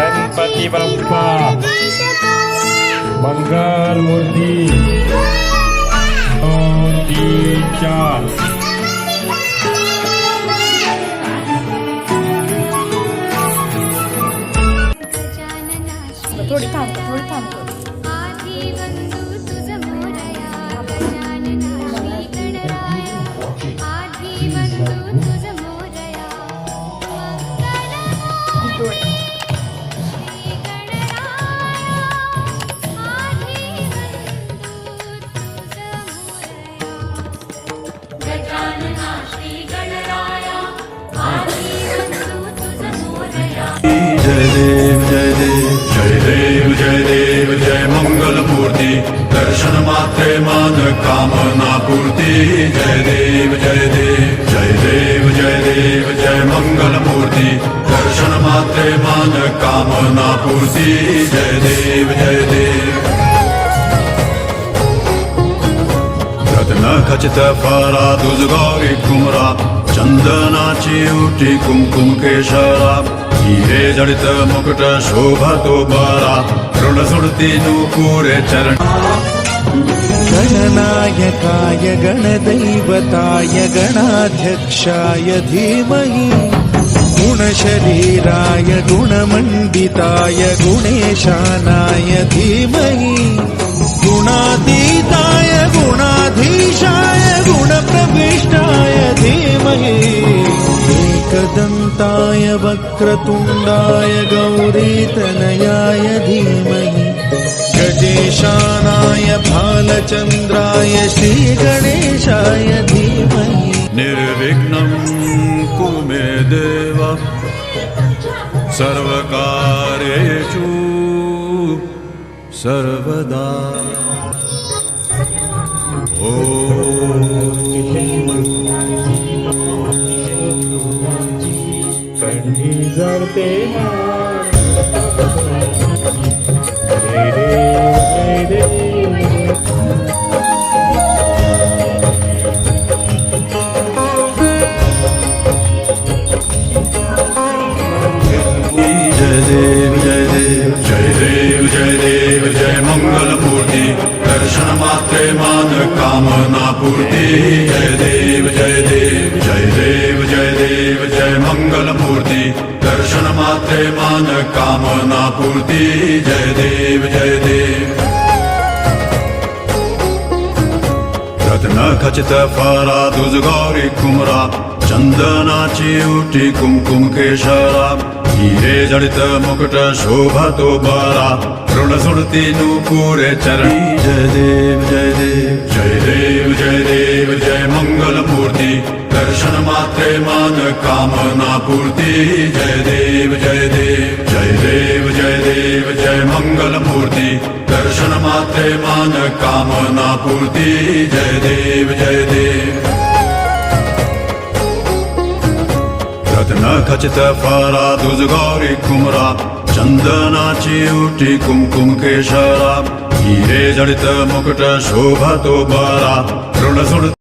Ganpati Bappa Manggal Murti Murti Cah देव जय देव जय देव जय मंगल मूर्ती दर्शन मात्रे मान कामना पूर्ती। जय देव जय देव जय देव जय देव जय मंगल मूर्ती दर्शन मात्रे मान कामना पूर्ती। जय देव जय देव रत्न खचित फरा तुझ गौरी कुमरा। चंदनाची उठी कुमकुम केशरा। हिरे जडित मुकुट शोभा तो बरा ऋण सुडती नूपुरे चरण गणनायकाय गणदैवताय गणाध्यक्षाय धीमहि गुणशरीराय गुणमण्डिताय गुणेशानाय धीमहि गुणातीताय एकदन्ताय वक्रतुण्डाय गौरीतनयाय धीमहि। गजेशानाय भालचन्द्राय श्रीगणेशाय धीमहि। निर्विघ्नं कुरु मे देव सर्वकार्येषु सर्वदा। कंठी देव जय देव जय देव जय देव जय देव जय मंगल मूर्ती। दर्शन मात्रे मान कामना पूर्ती। जय देव जय देव जय देव जय देव जय मंगल मूर्ती। दर्शन मात्रे मान कामना पूर्ती। जय देव जय देव। रत्न खचित फरा तुझ गौरी कुमरा चंदनाची उठी कुमकुम केशरा। ಹೀರೆ ಜಡಿತ ಮುಕುಟ ಶೋಭಾ ತೋಬಾರ ಋಣ ಸುಡತಿ ನೂಪೂರ ಚರಣಿ ಜಯ ದೇವ ಜಯ ದೇವ ಜಯ ದೇವ ಜಯ ದೇವ ಜಯ ಮಂಗಲ ಮೂರ್ತಿ ದರ್ಶನ ಮಾತ್ರ ಮಾನ ಕಾಮನಾ ಪೂರ್ತಿ ಜಯ ದೇವ ಜಯ ದೇವ ಜಯ ದೇವ ಜಯ ದೇವ ಜಯ ಮಂಗಲ ಮೂರ್ತಿ ದರ್ಶನ ಮಾತ್ರ ಮಾನ ಕಾಮನಾ ಪೂರ್ತಿ ಜಯ ದೇವ ಜಯ ದೇವ देव रत्न खचित फरा तुझ गौरी कुमरा चंदनाची उठी कुमकुम केशरा हिरे जडित मुकुट शोभा तो बरा ऋण सुड